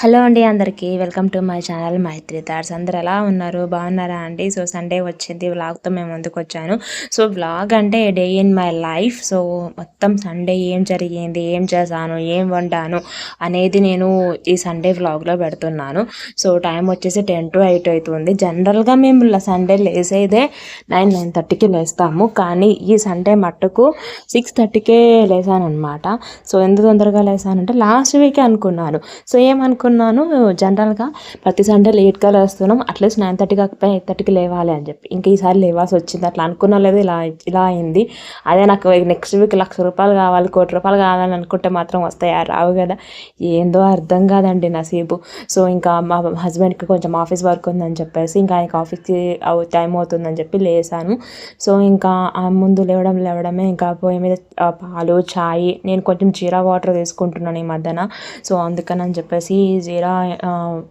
Hello అండి అందరికీ. Welcome to my channel Maitri thoughts. అందరు ఎలా ఉన్నారు? బాగున్నారా అండి? సో సండే వచ్చింది. వ్లాగ్తో మేము ముందుకు వచ్చాను. సో వ్లాగ్ అంటే day in my life so మొత్తం సండే ఏం జరిగింది? ఏం చేశాను? ఏం వండాను? అనేది నేను ఈ సండే వ్లాగ్లో పెడుతున్నాను. సో టైం వచ్చేసి టెన్ టు ఎయిట్ అవుతుంది. జనరల్గా మేము సండే లేసేదే నైన్ నైన్ థర్టీకి లేస్తాము. కానీ ఈ సండే మట్టుకు సిక్స్ థర్టీకే లేసాను అనమాట సో ఎంత తొందరగా లేసానంటే లాస్ట్ వీకే అనుకున్నాను సో ఏమనుకున్నాను అనుకున్నాను జనరల్గా ప్రతి సండే లేట్గా లేస్తున్నాం అట్లీస్ట్ నైన్ థర్టీ కాకపోయినా ఎయిట్ థర్టీకి లేవాలి అని చెప్పి. ఇంకా ఈసారి లేవాల్సి వచ్చింది అట్లా అనుకున్నా లేదు ఇలా ఇలా అయింది. అదే నాకు నెక్స్ట్ వీక్ లక్ష రూపాయలు కావాలి కోటి రూపాయలు కావాలని అనుకుంటే మాత్రం వస్తాయా? రావు కదా. ఏందో అర్థం కాదండి నసీబు. సో ఇంకా మా హస్బెండ్కి కొంచెం ఆఫీస్ వర్క్ ఉందని చెప్పేసి ఇంకా ఆయనకి ఆఫీస్కి టైం అవుతుందని చెప్పి లేసాను. సో ఇంకా ముందు లేవడం లేవడమే ఇంకా పొయ్యి మీద పాలు చాయ్ నేను కొంచెం జీరా వాటర్ తీసుకుంటున్నాను ఈ మధ్యన. సో అందుకని అని చెప్పేసి జీరా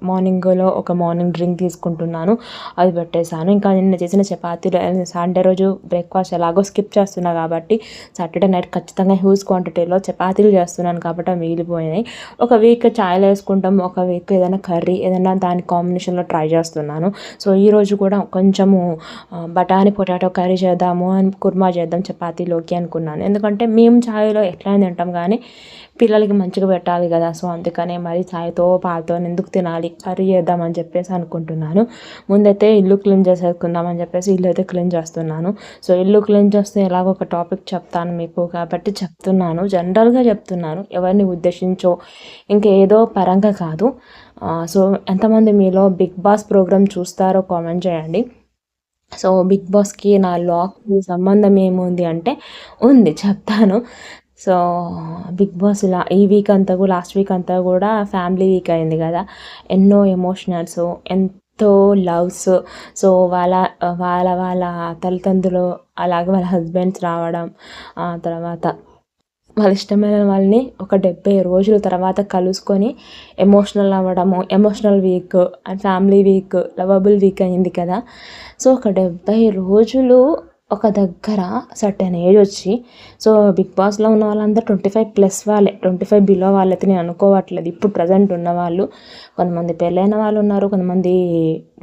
మార్నింగ్లో ఒక మార్నింగ్ డ్రింక్ తీసుకుంటున్నాను. అది పెట్టేశాను. ఇంకా నిన్న చేసిన చపాతీ సండే రోజు బ్రేక్ఫాస్ట్ ఎలాగో స్కిప్ చేస్తున్నా కాబట్టి సాటర్డే నైట్ ఖచ్చితంగా హ్యూజ్ క్వాంటిటీలో చపాతీలు చేస్తున్నాను కాబట్టి మిగిలిపోయినాయి. ఒక వీక్ ఛాయలు వేసుకుంటాం. ఒక వీక్ ఏదైనా కర్రీ ఏదైనా దాని కాంబినేషన్లో ట్రై చేస్తున్నాను. సో ఈరోజు కూడా కొంచెము బఠానీ పొటాటో కర్రీ చేద్దాము అని కుర్మా చేద్దాం చపాతీలోకి అనుకున్నాను. ఎందుకంటే మేము ఛాయ్లో ఎట్లా తింటాం కానీ పిల్లలకి మంచిగా పెట్టాలి కదా. సో అందుకనే మరి ఛాయ్తో పాలతో ఎందుకు తినాలి కర్రీ చేద్దామని చెప్పేసి అనుకుంటున్నాను. ముందైతే ఇల్లు క్లీన్ చేసేసుకుందామని చెప్పేసి ఇల్లు అయితే క్లీన్ చేస్తున్నాను. సో ఇల్లు క్లీన్ చేస్తే ఎలాగో ఒక టాపిక్ చెప్తాను మీకు కాబట్టి చెప్తున్నాను. జనరల్గా చెప్తున్నాను ఎవరిని ఉద్దేశించో ఇంకేదో పరంగా కాదు. సో ఎంతమంది మీలో బిగ్ బాస్ ప్రోగ్రామ్ చూస్తారో కామెంట్ చేయండి. సో బిగ్ బాస్కి నా లాక్కి సంబంధం ఏముంది అంటే ఉంది చెప్తాను. సో బిగ్ బాస్ ఇలా ఈ వీక్ అంతా కూడా లాస్ట్ వీక్ అంతా కూడా ఫ్యామిలీ వీక్ అయింది కదా. ఎన్నో ఎమోషనల్స్ ఎంతో లవ్స్ సో వాళ్ళ వాళ్ళ వాళ్ళ తల్లిదండ్రులు అలాగే వాళ్ళ హస్బెండ్స్ రావడం తర్వాత వాళ్ళ ఇష్టమైన వాళ్ళని ఒక డెబ్బై రోజుల తర్వాత కలుసుకొని ఎమోషనల్ అవ్వడము emotional week and family week lovable week అయింది కదా. సో ఒక డెబ్బై రోజులు ఒక దగ్గర సర్టెన్ ఏజ్ వచ్చి సో బిగ్ బాస్లో ఉన్న వాళ్ళందరూ ట్వంటీ ఫైవ్ ప్లస్ వాళ్ళే. ట్వంటీ ఫైవ్ బిలో వాళ్ళైతే నేను అనుకోవట్లేదు. ఇప్పుడు ప్రజెంట్ ఉన్న వాళ్ళు కొంతమంది పెళ్ళైన వాళ్ళు ఉన్నారు కొంతమంది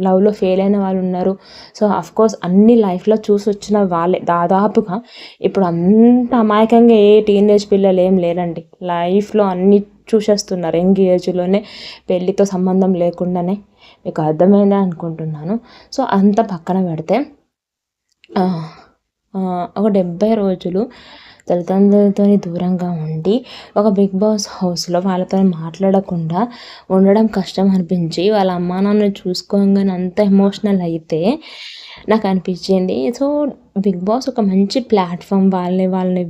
లవ్లో ఫెయిల్ అయిన వాళ్ళు ఉన్నారు. సో కోర్స్ అన్ని లైఫ్లో చూసి వచ్చిన వాళ్ళే. దాదాపుగా ఇప్పుడు అంత అమాయకంగా ఏ టీనేజ్ పిల్లలు ఏం లేరండి. లైఫ్లో అన్ని చూసేస్తున్నారు. యంగ్ ఏజ్లోనే పెళ్ళితో సంబంధం లేకుండానే. మీకు అర్థమైందా అనుకుంటున్నాను. సో అంత పక్కన పెడితే ఒక డెబ్బై రోజులు తల్లిదండ్రులతో దూరంగా ఉండి ఒక బిగ్ బాస్ హౌస్లో వాళ్ళతో మాట్లాడకుండా ఉండడం కష్టం అనిపించి వాళ్ళ అమ్మా నాన్న చూసుకోగానే అంత ఎమోషనల్ అయితే నాకు అనిపించింది. సో బిగ్ బాస్ ఒక మంచి ప్లాట్ఫామ్ వాళ్ళని వాళ్ళని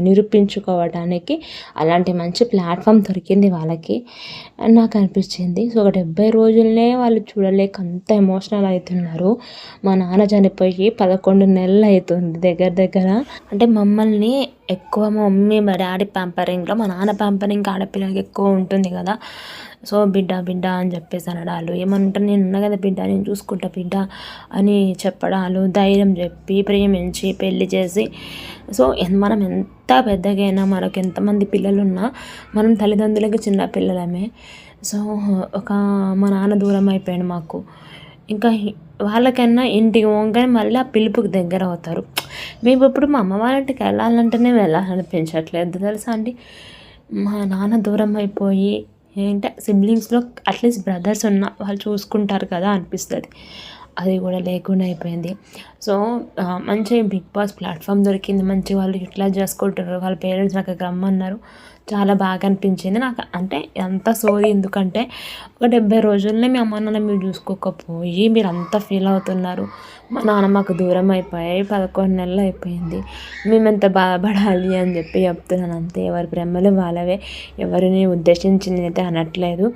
నిరూపించుకోవడానికి అలాంటి మంచి ప్లాట్ఫామ్ దొరికింది వాళ్ళకి. అని నాకు అనిపించింది. సో ఒక డెబ్బై రోజులనే వాళ్ళు చూడలేక అంత ఎమోషనల్ అవుతున్నారు మా నాన్న చనిపోయి పదకొండు నెలలు అవుతుంది దగ్గర దగ్గర. అంటే మమ్మల్ని ఎక్కువ మా మమ్మీ మా డాడీ ప్యాంపరింగ్లో మా నాన్న ప్యాంపరింగ్ ఆడపిల్లలకి ఎక్కువ ఉంటుంది కదా. సో బిడ్డ బిడ్డ అని చెప్పేసి అనడాలు. ఏమంటారు నేను ఉన్నా కదా బిడ్డ నేను చూసుకుంటా బిడ్డ అని చెప్పడాలు ధైర్యం చెప్పి ప్రేమ మించి పెళ్ళి చేసి. సో మనం ఎంత పెద్దగైనా మనకు ఎంతమంది పిల్లలున్నా మనం తల్లిదండ్రులకి చిన్న పిల్లలమే. సో ఒక మా నాన్న దూరం అయిపోయాడు మాకు. ఇంకా వాళ్ళకన్నా ఇంటికి పోగానే మళ్ళీ ఆ పిలుపుకి దగ్గర అవుతారు. మేము ఇప్పుడు మా అమ్మ వాళ్ళంటికి వెళ్ళాలంటేనే వెళ్ళాలనిపించట్లేదు తెలుసా అండి? మా నాన్న దూరం అయిపోయి ఏంటంటే సిబ్లింగ్స్లో అట్లీస్ట్ బ్రదర్స్ ఉన్న వాళ్ళు చూసుకుంటారు కదా అనిపిస్తుంది. అది కూడా లేకుండా అయిపోయింది. సో మంచి బిగ్ బాస్ ప్లాట్ఫామ్ దొరికింది. మంచి వాళ్ళు యూటిలైజ్ చేసుకుంటారు వాళ్ళ పేరెంట్స్ నాకు రమ్మన్నారు. చాలా బాగా అనిపించింది. నాకు అంటే ఎంత సోది ఎందుకంటే ఒక డెబ్బై రోజుల్లో మీ అమ్మ నాన్న మీరు చూసుకోకపోయి మీరు అంత ఫీల్ అవుతున్నారు. మా నాన్న మాకు దూరం అయిపోయాయి. పదకొండు నెలలు అయిపోయింది. మేము ఎంత బాధపడాలి అని చెప్పి చెప్తున్నాను అంతే. ఎవరి ప్రేమలు వాళ్ళవే. ఎవరిని ఉద్దేశించింది అయితే అనట్లేదు.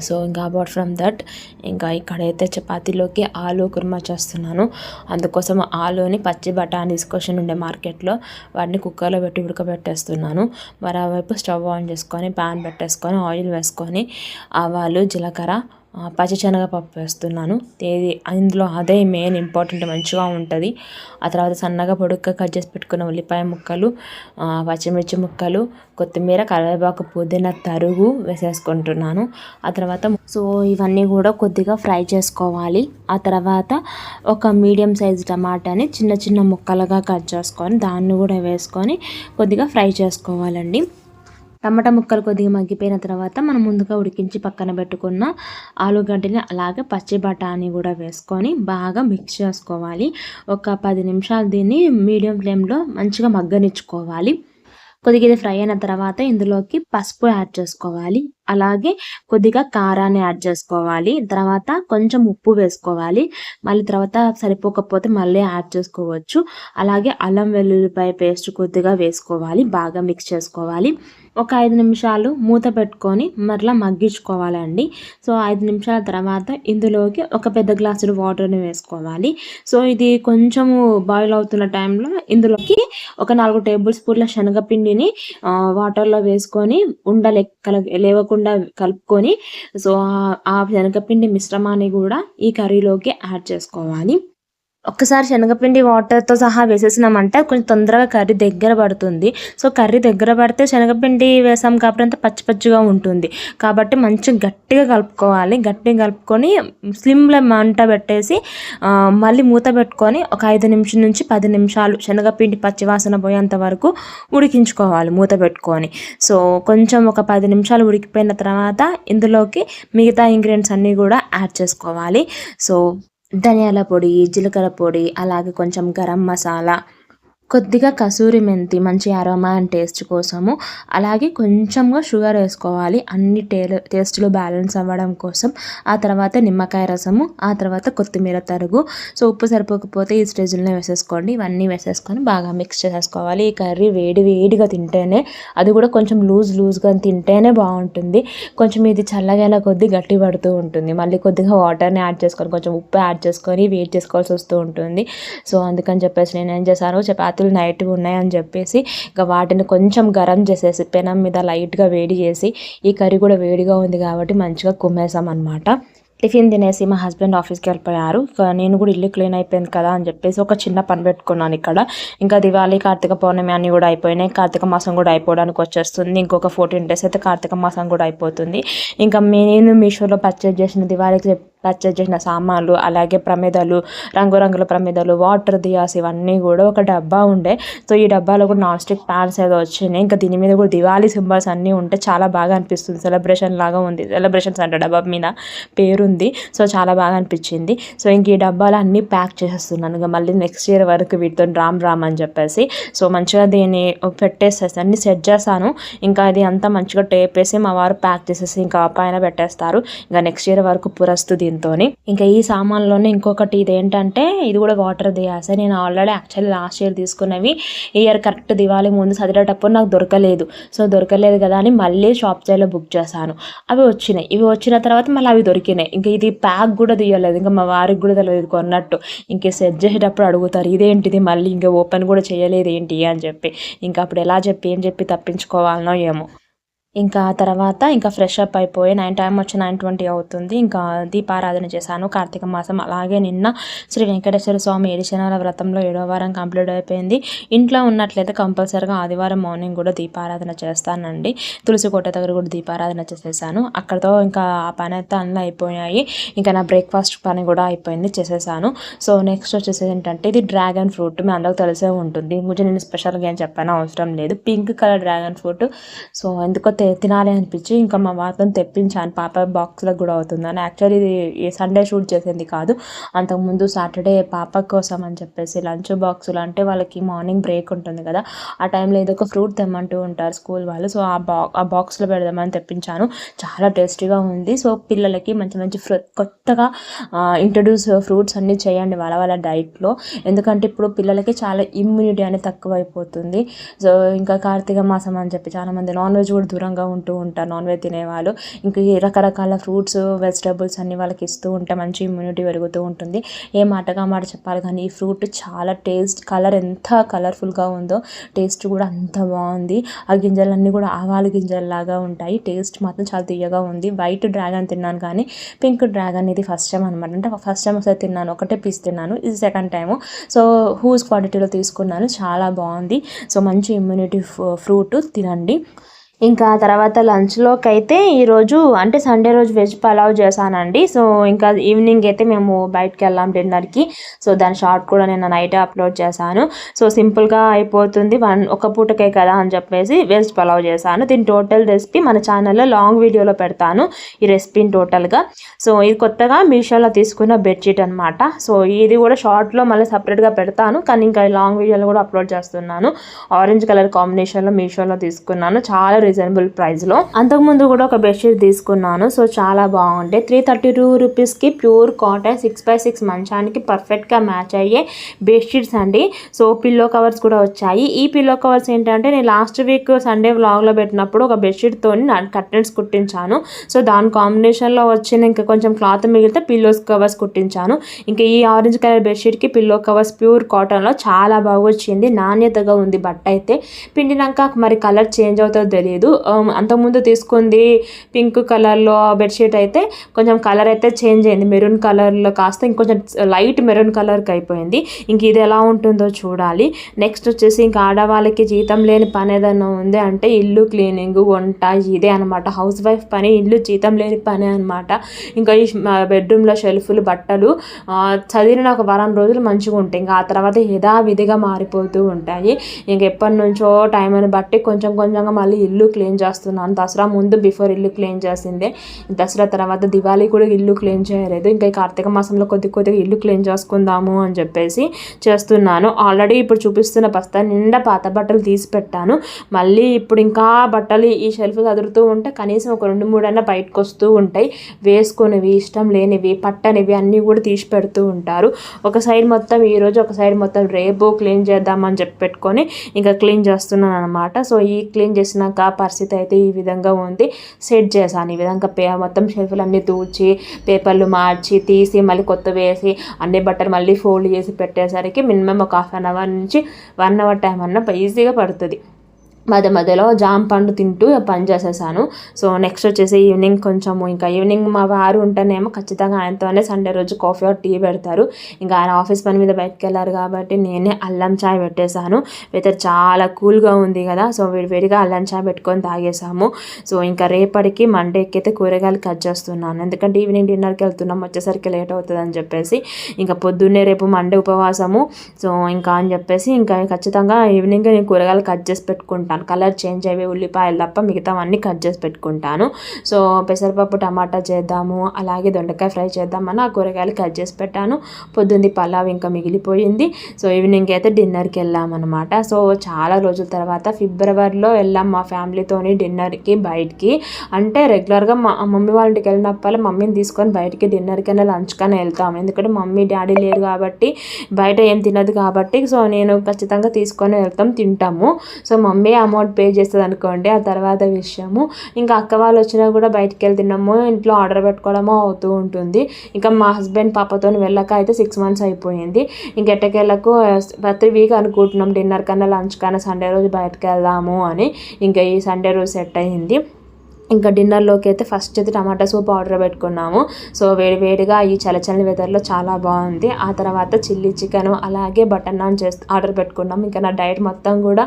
సో ఇంకా అబౌట్ ఫ్రమ్ దట్ ఇంకా ఇక్కడైతే చపాతీలోకి ఆలు కుర్మా చేస్తున్నాను. అందుకోసం ఆలుని పచ్చి బఠానీ తీసుకొచ్చి ఉండే మార్కెట్లో. వాటిని కుక్కర్లో పెట్టి ఉడకబెట్టేస్తున్నాను. మరోవైపు స్టవ్ ఆన్ చేసుకొని ప్యాన్ పెట్టేసుకొని ఆయిల్ వేసుకొని ఆవాలు జీలకర్ర పచ్చిశనగపప్పు వేస్తున్నాను. ఇది ఇందులో అదే మెయిన్ ఇంపార్టెంట్ మంచిగా ఉంటుంది. ఆ తర్వాత సన్నగా పొడుగ్గా కట్ చేసి పెట్టుకున్న ఉల్లిపాయ ముక్కలు పచ్చిమిర్చి ముక్కలు కొత్తిమీర కరివేపాకు పుదీనా తరుగు వేసేసుకుంటున్నాను. ఆ తర్వాత సో ఇవన్నీ కూడా కొద్దిగా ఫ్రై చేసుకోవాలి. ఆ తర్వాత ఒక మీడియం సైజ్ టమాటాని చిన్న చిన్న ముక్కలుగా కట్ చేసుకొని దాన్ని కూడా వేసుకొని కొద్దిగా ఫ్రై చేసుకోవాలండి. టమాటా ముక్కలు కొద్దిగా మగ్గిపోయిన తర్వాత మనం ముందుగా ఉడికించి పక్కన పెట్టుకున్న ఆలుగడ్డని అలాగే పచ్చి బఠానీ కూడా వేసుకొని బాగా మిక్స్ చేసుకోవాలి. ఒక పది నిమిషాలు దీన్ని మీడియం ఫ్లేమ్లో మంచిగా మగ్గనిచ్చుకోవాలి. కొద్దిగా ఇది ఫ్రై అయిన తర్వాత ఇందులోకి పసుపు యాడ్ చేసుకోవాలి. అలాగే కొద్దిగా కారాన్ని యాడ్ చేసుకోవాలి. తర్వాత కొంచెం ఉప్పు వేసుకోవాలి. మళ్ళీ తర్వాత సరిపోకపోతే మళ్ళీ యాడ్ చేసుకోవచ్చు. అలాగే అల్లం వెల్లుల్లిపాయ పేస్ట్ కొద్దిగా వేసుకోవాలి. బాగా మిక్స్ చేసుకోవాలి. ఒక ఐదు నిమిషాలు మూత పెట్టుకొని మరలా మగ్గించుకోవాలండి. సో ఐదు నిమిషాల తర్వాత ఇందులోకి ఒక పెద్ద గ్లాసుడు వాటర్ని వేసుకోవాలి. సో ఇది కొంచెము బాయిల్ అవుతున్న టైంలో ఇందులోకి ఒక నాలుగు టేబుల్ స్పూన్ల శనగపిండిని వాటర్లో వేసుకొని ఉండలు లేవకుండా కలపకుండా కలుపుకొని సో ఆ శనగపిండి మిశ్రమాన్ని కూడా ఈ కర్రీలోకి యాడ్ చేసుకోవాలి. ఒక్కసారి శనగపిండి వాటర్తో సహా వేసేసినామంటే కొంచెం తొందరగా కర్రీ దగ్గర పడుతుంది. సో కర్రీ దగ్గర పడితే శనగపిండి వేసాం కాబట్టి అంత పచ్చి పచ్చిగా ఉంటుంది. కాబట్టి మంచిగా గట్టిగా కలుపుకోవాలి. గట్టిగా కలుపుకొని స్లిమ్లో మంట పెట్టేసి మళ్ళీ మూత పెట్టుకొని ఒక ఐదు నిమిషం నుంచి పది నిమిషాలు శనగపిండి పచ్చివాసన పోయేంత వరకు ఉడికించుకోవాలి మూత పెట్టుకొని. సో కొంచెం ఒక పది నిమిషాలు ఉడికిపోయిన తర్వాత ఇందులోకి మిగతా ఇంగ్రీడియంట్స్ అన్నీ కూడా యాడ్ చేసుకోవాలి. సో ధనియాల పొడి జీలకర్ర పొడి అలాగే కొంచెం గరం మసాలా కొద్దిగా కసూరి మెంతి మంచి అరోమా అండ్ టేస్ట్ కోసము. అలాగే కొంచెంగా షుగర్ వేసుకోవాలి. అన్ని టే టేస్ట్లు బ్యాలెన్స్ అవ్వడం కోసం. ఆ తర్వాత నిమ్మకాయ రసము ఆ తర్వాత కొత్తిమీర తరుగు. సో ఉప్పు సరిపోకపోతే ఈ స్టేజ్లోనే వేసేసుకోండి. ఇవన్నీ వేసేసుకొని బాగా మిక్స్ చేసేసుకోవాలి. ఈ కర్రీ వేడి వేడిగా తింటేనే అది కూడా కొంచెం లూజ్ లూజ్గా తింటేనే బాగుంటుంది. కొంచెం ఇది చల్లగైన కొద్దీ గట్టి పడుతూ ఉంటుంది. మళ్ళీ కొద్దిగా వాటర్ని యాడ్ చేసుకొని కొంచెం ఉప్పు యాడ్ చేసుకొని వేడి చేసుకోవాల్సి వస్తూ ఉంటుంది. సో అందుకని చెప్పేసి నేను ఏం చేశాను చపాతీలు నైట్గా ఉన్నాయని చెప్పేసి ఇంకా వాటిని కొంచెం గరం చేసేసి పెనం మీద లైట్గా వేడి చేసి ఈ కర్రీ కూడా వేడిగా ఉంది కాబట్టి మంచిగా కుమ్మేసాం అనమాట టిఫిన్ తినేసి మా హస్బెండ్ ఆఫీస్కి వెళ్ళిపోయారు. నేను కూడా ఇల్లు క్లీన్ అయిపోయింది కదా అని చెప్పేసి ఒక చిన్న పని పెట్టుకున్నాను ఇక్కడ. ఇంకా దివాళీ కార్తీక పౌర్ణమి అన్నీ కూడా అయిపోయినాయి. కార్తీక మాసం కూడా అయిపోవడానికి వచ్చేస్తుంది. ఇంకొక ఫోర్టీన్ డేస్ అయితే కార్తీక మాసం కూడా అయిపోతుంది. ఇంకా నేను మీషోలో పర్చేజ్ చేసిన దివాళీకి పర్చేజ్ చేసిన సామాన్లు అలాగే ప్రమిదలు రంగురంగుల ప్రమిదలు వాటర్ దియాస్ ఇవన్నీ కూడా ఒక డబ్బా ఉండే. సో ఈ డబ్బాలో కూడా నాన్ స్టిక్ ప్యాన్స్ ఏదో వచ్చినాయి. ఇంకా దీని మీద కూడా దివాళీ సింబల్స్ అన్నీ ఉంటే చాలా బాగా అనిపిస్తుంది. సెలబ్రేషన్ లాగా ఉంది. సెలబ్రేషన్స్ అంటే డబ్బా మీద పేరుంది. సో చాలా బాగా అనిపించింది. సో ఇంక ఈ డబ్బాలు అన్నీ ప్యాక్ చేసేస్తున్నాను. ఇంకా మళ్ళీ నెక్స్ట్ ఇయర్ వరకు వీటితో రామ్ రామ్ అని చెప్పేసి. సో మంచిగా దీన్ని పెట్టేసేసి అన్ని సెట్ చేశాను. ఇంకా అది అంతా మంచిగా టేప్ వేసి మా వారు ప్యాక్ చేసేసి ఇంకా పైన పెట్టేస్తారు. ఇంకా నెక్స్ట్ ఇయర్ వరకు పురస్తుంది దీంతో ఇంకా ఈ సామాన్లోనే ఇంకొకటి ఇదేంటంటే ఇది కూడా వాటర్ దియాస నేను ఆల్రెడీ యాక్చువల్లీ లాస్ట్ ఇయర్ తీసుకున్నవి. ఇయర్ కరెక్ట్ దివాళీ ముందు చదివేటప్పుడు నాకు దొరకలేదు. సో దొరకలేదు కదా అని మళ్ళీ షాప్ సైడ్లో బుక్ చేశాను. అవి వచ్చినాయి. ఇవి వచ్చిన తర్వాత మళ్ళీ అవి దొరికినాయి. ఇంకా ఇది ప్యాక్ కూడా తీయలేదు. ఇంకా మా వారికి కూడా తెలియదు ఇది కొన్నట్టు ఇంకా సెట్ చేసేటప్పుడు అడుగుతారు ఇదేంటిది? మళ్ళీ ఇంకా ఓపెన్ కూడా చేయలేదు ఏంటి? అని చెప్పి. ఇంకా అప్పుడు ఎలా చెప్పి ఏం చెప్పి తప్పించుకోవాలనో ఏమో. ఇంకా తర్వాత ఇంకా ఫ్రెష్ అప్ అయిపోయి నైన్ టైం వచ్చి నైన్ ట్వంటీ అవుతుంది. ఇంకా దీపారాధన చేశాను. కార్తీక మాసం అలాగే నిన్న శ్రీ వెంకటేశ్వర స్వామి ఏడిశనాల వ్రతంలో ఏడో వారం కంప్లీట్ అయిపోయింది. ఇంట్లో ఉన్నట్లయితే కంపల్సరీగా ఆదివారం మార్నింగ్ కూడా దీపారాధన చేస్తానండి. తులసి కోట దగ్గర కూడా దీపారాధన చేసేసాను. అక్కడతో ఇంకా ఆ పని అయితే అన్నీ అయిపోయాయి. ఇంకా నా బ్రేక్ఫాస్ట్ పని కూడా అయిపోయింది చేసేసాను. సో నెక్స్ట్ వచ్చేసి ఏంటంటే ఇది డ్రాగన్ ఫ్రూట్ మీ అందరికి తెలిసే ఉంటుంది. కొంచెం నేను స్పెషల్గా ఏం చెప్పాను అవసరం లేదు. Pink colour dragon fruit so ఎందుకో తినాలి అనిపించి ఇంకా మా వారితో తెప్పించాను. పాప బాక్స్లో కూడా అవుతుందని. యాక్చువల్లీ ఇది సండే షూట్ చేసింది కాదు. అంతకుముందు సాటర్డే పాప కోసం అని చెప్పేసి లంచ్ బాక్సులు అంటే వాళ్ళకి మార్నింగ్ బ్రేక్ ఉంటుంది కదా. ఆ టైంలో ఏదో ఒక ఫ్రూట్ తెమ్మంటూ ఉంటారు స్కూల్ వాళ్ళు. సో ఆ బా ఆ బాక్స్లో పెడదామని తెప్పించాను. చాలా టేస్టీగా ఉంది. సో పిల్లలకి మంచి మంచి ఫ్రూ కొత్తగా ఇంట్రడ్యూస్ ఫ్రూట్స్ అన్నీ చేయండి వాళ్ళ వాళ్ళ డైట్లో. ఎందుకంటే ఇప్పుడు పిల్లలకి చాలా ఇమ్యూనిటీ అనేది తక్కువైపోతుంది. సో ఇంకా కార్తీక మాసం అని చెప్పి చాలామంది నాన్ వెజ్ కూడా దూరంగా దూరంగా ఉంటూ ఉంటారు. నాన్ వెజ్ తినేవాళ్ళు. ఇంకా రకరకాల ఫ్రూట్స్ వెజిటేబుల్స్ అన్ని వాళ్ళకి ఇస్తూ ఉంటే మంచి ఇమ్యూనిటీ పెరుగుతూ ఉంటుంది. ఏ మాటగా మాట చెప్పాలి కానీ ఈ ఫ్రూట్ చాలా టేస్ట్ కలర్ ఎంత కలర్ఫుల్గా ఉందో టేస్ట్ కూడా అంత బాగుంది. ఆ గింజలన్నీ కూడా ఆవాల గింజల్లాగా ఉంటాయి. టేస్ట్ మాత్రం చాలా తీయగా ఉంది. వైట్ డ్రాగన్ తిన్నాను కానీ పింక్ డ్రాగన్ ఇది ఫస్ట్ టైం అనమాట అంటే ఫస్ట్ టైం ఒకసారి తిన్నాను. ఒకటే పీస్ తిన్నాను. ఇది సెకండ్ టైము సో హూస్ క్వాలిటీలో తీసుకున్నాను. చాలా బాగుంది. సో మంచి ఇమ్యూనిటీ ఫ్రూట్ తినండి. ఇంకా తర్వాత లంచ్లోకి అయితే ఈరోజు అంటే సండే రోజు వెజ్ పలావ్ చేశానండి. సో ఇంకా ఈవినింగ్ అయితే మేము బయటకు వెళ్ళాం డిన్నర్కి సో దాని షార్ట్ కూడా నేను నైట్ అప్లోడ్ చేశాను. సో సింపుల్గా అయిపోతుంది. వన్ ఒక పూటకే కదా అని చెప్పేసి వెజ్ పలావ్ చేశాను. దీని టోటల్ రెసిపీ మన ఛానల్లో లాంగ్ వీడియోలో పెడతాను. ఈ రెసిపీని టోటల్గా సో ఇది కొత్తగా మీషోలో తీసుకున్న బెడ్షీట్ అనమాట సో ఇది కూడా షార్ట్లో మళ్ళీ సపరేట్గా పెడతాను. కానీ ఇంకా లాంగ్ వీడియోలో కూడా అప్లోడ్ చేస్తున్నాను. ఆరెంజ్ కలర్ కాంబినేషన్లో మీషోలో తీసుకున్నాను. చాలా రీజనబుల్ ప్రైస్లో అంతకుముందు కూడా ఒక బెడ్షీట్ తీసుకున్నాను. సో చాలా బాగుంటాయి త్రీ థర్టీ టూ రూపీస్కి pure cotton six by six మంచానికి పర్ఫెక్ట్గా మ్యాచ్ అయ్యే బెడ్షీట్స్ అండి. సో పిల్లో కవర్స్ కూడా వచ్చాయి. ఈ పిల్లో కవర్స్ ఏంటంటే నేను లాస్ట్ వీక్ సండే వ్లాగ్లో పెట్టినప్పుడు ఒక బెడ్షీట్తో కర్టెన్స్ కుట్టించాను. సో దాని కాంబినేషన్లో వచ్చిన ఇంకా కొంచెం క్లాత్ మిగిలితే పిల్లోస్ కవర్స్ కుట్టించాను. ఇంకా ఈ ఆరెంజ్ కలర్ బెడ్షీట్కి పిల్లో కవర్స్ ప్యూర్ కాటన్లో చాలా బాగా వచ్చింది. నాణ్యతగా ఉంది బట్ట అయితే పిండినాక మరి కలర్ చేంజ్ అవుతుందో తెలియదు. లేదు. Um, అంతకుముందు తీసుకుంది పింక్ కలర్లో బెడ్షీట్ అయితే కొంచెం కలర్ అయితే చేంజ్ అయింది. మెరూన్ కలర్లో కాస్త ఇంకొంచెం లైట్ మెరూన్ కలర్కి అయిపోయింది. ఇంక ఇది ఎలా ఉంటుందో చూడాలి. నెక్స్ట్ వచ్చేసి ఇంకా ఆడవాళ్ళకి జీతం లేని పని ఏదైనా ఉంది అంటే ఇల్లు క్లీనింగ్ వంట ఇదే అనమాట హౌస్ వైఫ్ పని ఇల్లు జీతం లేని పని అనమాట ఇంకా ఈ బెడ్రూమ్లో షెల్ఫ్లు బట్టలు చదివిన ఒక వారం రోజులు మంచిగా ఉంటాయి. ఇంకా ఆ తర్వాత యథావిధిగా మారిపోతూ ఉంటాయి. ఇంక ఎప్పటి నుంచో టైంని బట్టి కొంచెం కొంచెంగా మళ్ళీ ఇల్లు ఇల్లు క్లీన్ చేస్తున్నాను. దసరా ముందు బిఫోర్ ఇల్లు క్లీన్ చేసిందే. దసరా తర్వాత దివాళీ కూడా ఇల్లు క్లీన్ చేయలేదు. ఇంకా ఈ కార్తీక మాసంలో కొద్ది కొద్దిగా ఇల్లు క్లీన్ చేసుకుందాము అని చెప్పేసి చేస్తున్నాను. ఆల్రెడీ ఇప్పుడు చూపిస్తున్న బస్తా నిండా పాత బట్టలు తీసి పెట్టాను. మళ్ళీ ఇప్పుడు ఇంకా బట్టలు ఈ షెల్ఫ్ చదురుతూ ఉంటే కనీసం ఒక రెండు మూడు అన్న బయటకు వస్తూ ఉంటాయి. వేసుకునేవి ఇష్టం లేనివి పట్టనివి అన్నీ కూడా తీసి పెడుతూ ఉంటారు. ఒక సైడ్ మొత్తం ఈరోజు ఒక సైడ్ మొత్తం రేపు క్లీన్ చేద్దామని చెప్పి పెట్టుకొని ఇంకా క్లీన్ చేస్తున్నాను అనమాట సో ఈ క్లీన్ చేసినాక పరిస్థితి అయితే ఈ విధంగా ఉంది. సెట్ చేశాను. ఈ విధంగా పే మొత్తం షెల్ఫ్లు అన్నీ తూచి పేపర్లు మార్చి తీసి మళ్ళీ కొత్త వేసి అన్ని బట్టలు మళ్ళీ ఫోల్డ్ చేసి పెట్టేసరికి మినిమం ఒక హాఫ్ అన్ అవర్ నుంచి వన్ అవర్ టైం అన్న ఈజీగా పడుతుంది. మధ్య మధ్యలో జామ్ పండు తింటూ పని చేసేసాను. సో నెక్స్ట్ వచ్చేసి ఈవినింగ్ కొంచెము ఇంకా ఈవినింగ్ మా వారు ఉంటేనేమో ఖచ్చితంగా ఆయనతోనే సండే రోజు కాఫీ ఆర్ టీ పెడతారు. ఇంకా ఆయన ఆఫీస్ పని మీద బయటకు వెళ్ళారు కాబట్టి నేనే అల్లం చాయ్ పెట్టేశాను. వెదర్ చాలా కూల్గా ఉంది కదా సో వేడివేడిగా అల్లం చాయ్ పెట్టుకొని తాగేసాము సో ఇంకా రేపటికి మండేకి అయితే కూరగాయలు కట్ చేస్తున్నాను. ఎందుకంటే ఈవినింగ్ డిన్నర్కి వెళ్తున్నాం వచ్చేసరికి లేట్ అవుతుంది అని చెప్పేసి. ఇంకా పొద్దున్నే రేపు మండే ఉపవాసము. సో ఇంకా అని చెప్పేసి ఇంకా ఖచ్చితంగా ఈవినింగ్ నేను కూరగాయలు కట్ చేసి పెట్టుకుంటాను కలర్ చేంజ్ అయ్యే ఉల్లిపాయలు తప్ప మిగతావన్నీ కట్ చేసి పెట్టుకుంటాను. సో పెసరపప్పు టమాటా చేద్దాము అలాగే దొండకాయ ఫ్రై చేద్దామని ఆ కూరగాయలు కట్ చేసి పెట్టాను. పొద్దుంది పలావ్ ఇంకా మిగిలిపోయింది. సో ఈవినింగ్ అయితే డిన్నర్కి వెళ్ళామన్నమాట. సో చాలా రోజుల తర్వాత ఫిబ్రవరిలో వెళ్ళాం మా ఫ్యామిలీతోని డిన్నర్కి బయటికి. అంటే రెగ్యులర్గా మా మమ్మీ వాళ్ళ ఇంటికి వెళ్ళినప్పుడు మమ్మీని తీసుకొని బయటికి డిన్నర్కి అయినా లంచ్ వెళ్తాము వెళ్తాం. ఎందుకంటే మమ్మీ డాడీ లేరు కాబట్టి బయట ఏం తినదు కాబట్టి సో నేను ఖచ్చితంగా తీసుకొని వెళ్తాం తింటాము. సో మమ్మీ అమౌంట్ పే చేస్తుంది అనుకోండి ఆ తర్వాత విషయము. ఇంకా అక్క వాళ్ళు వచ్చినా కూడా బయటికి వెళ్ళి తిన్నాము ఇంట్లో ఆర్డర్ పెట్టుకోవడమో అవుతూ ఉంటుంది. ఇంకా మా హస్బెండ్ పాపతో వెళ్ళాక అయితే సిక్స్ మంత్స్ అయిపోయింది. ఇంకెట్టకేళ్ళకు ప్రతి వీక్ అనుకుంటున్నాం డిన్నర్ కన్నా లంచ్ కన్నా సండే రోజు బయటకు వెళ్దాము అని. ఇంకా ఈ సండే రోజు సెట్ అయ్యింది ఇంకా డిన్నర్లోకి అయితే ఫస్ట్ అయితే టమాటా సూప్ ఆర్డర్ పెట్టుకున్నాము. సో వేడి వేడిగా ఈ చలచలని వెదర్లో చాలా బాగుంది. ఆ తర్వాత చిల్లీ చికెన్ అలాగే బటర్ నాన్ చేసి ఆర్డర్ పెట్టుకున్నాం ఇంకా నా డైట్ మొత్తం కూడా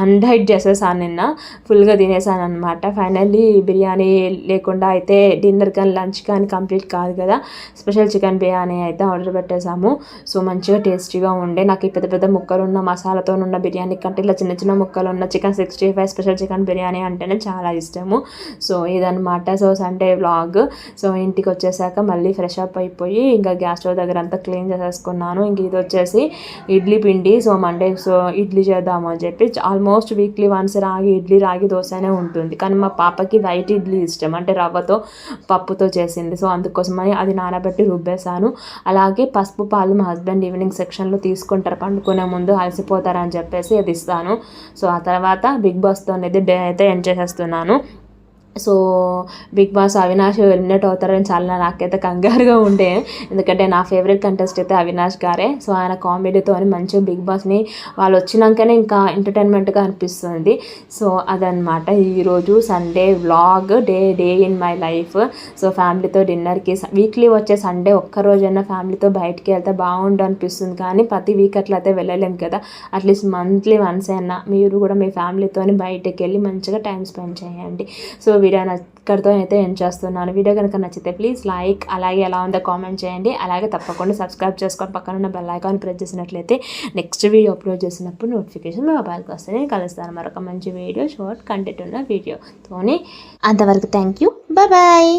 అన్డైట్ చేసేసాను నిన్న. ఫుల్గా తినేసాను అనమాట ఫైనల్లీ బిర్యానీ లేకుండా అయితే డిన్నర్ కానీ లంచ్ కానీ కంప్లీట్ కాదు కదా. స్పెషల్ చికెన్ బిర్యానీ అయితే ఆర్డర్ పెట్టేసాము. సో మంచిగా టేస్టీగా ఉండే. నాకు ఈ పెద్ద పెద్ద ముక్కలు ఉన్న మసాలాతో ఉన్న బిర్యానీ కంటే ఇలా చిన్న చిన్న ముక్కలు ఉన్న chicken sixty five special chicken biryani అంటేనే చాలా ఇష్టము. సో ఇదనమాట సో సండే వ్లాగ్ సో ఇంటికి వచ్చేసాక మళ్ళీ ఫ్రెష్ అప్ అయిపోయి ఇంకా గ్యాస్ స్టవ్ దగ్గర అంతా క్లీన్ చేసేసుకున్నాను. ఇంక ఇది వచ్చేసి ఇడ్లీ పిండి. సో మండే సో ఇడ్లీ చేద్దాము అని చెప్పి ఆల్మోస్ట్ వీక్లీ వన్స్ రాగి ఇడ్లీ రాగి దోశనే ఉంటుంది. కానీ మా పాపకి వైట్ ఇడ్లీ ఇష్టం. అంటే రవ్వతో పప్పుతో చేసింది. సో అందుకోసమని అది నానబెట్టి రుబ్బేశాను. అలాగే పసుపు పాలు మా హస్బెండ్ ఈవినింగ్ సెక్షన్లో తీసుకుంటారు. పండుకునే ముందు అలసిపోతారని చెప్పేసి అది ఇస్తాను. సో ఆ తర్వాత బిగ్ బాస్తో అనేది డే అయితే ఎండ్ చేసేస్తున్నాను. So Bigg Boss Avinash eliminate అవుతారని చాలా నాకైతే కంగారుగా ఉండే. ఎందుకంటే నా ఫేవరెట్ కంటెస్ట్ అయితే అవినాష్ గారే. సో ఆయన కామెడీతో మంచిగా బిగ్ బాస్ని వాళ్ళు వచ్చినాకనే ఇంకా ఎంటర్టైన్మెంట్గా అనిపిస్తుంది. సో అదనమాట ఈరోజు Sunday vlog day day in my life. So ఫ్యామిలీతో డిన్నర్కి వీక్లీ వచ్చే సండే ఒక్కరోజైనా ఫ్యామిలీతో బయటికి వెళ్తే బాగుండు అనిపిస్తుంది. కానీ ప్రతి వీక్ అట్లా అయితే వెళ్ళలేము కదా. అట్లీస్ట్ మంత్లీ వన్స్ అయినా మీరు కూడా మీ ఫ్యామిలీతోని బయటకు వెళ్ళి మంచిగా టైం స్పెండ్ చేయండి. సో వీడియో ఇక్కడితో అయితే ఎండ్ చేస్తున్నాను. వీడియో కనుక నచ్చితే ప్లీజ్ లైక్ అలాగే ఎలా ఉందో కామెంట్ చేయండి. అలాగే తప్పకుండా సబ్స్క్రైబ్ చేసుకొని పక్కన ఉన్న బెల్ ఐకాన్ ప్రెస్ చేసినట్లయితే నెక్స్ట్ వీడియో అప్లోడ్ చేసినప్పుడు నోటిఫికేషన్ మీ మొబైల్కి వస్తే నేను కలుస్తాను. మరొక మంచి వీడియో షార్ట్ కంటెంట్ ఉన్న వీడియోతోని అంతవరకు థ్యాంక్ యూ బాయ్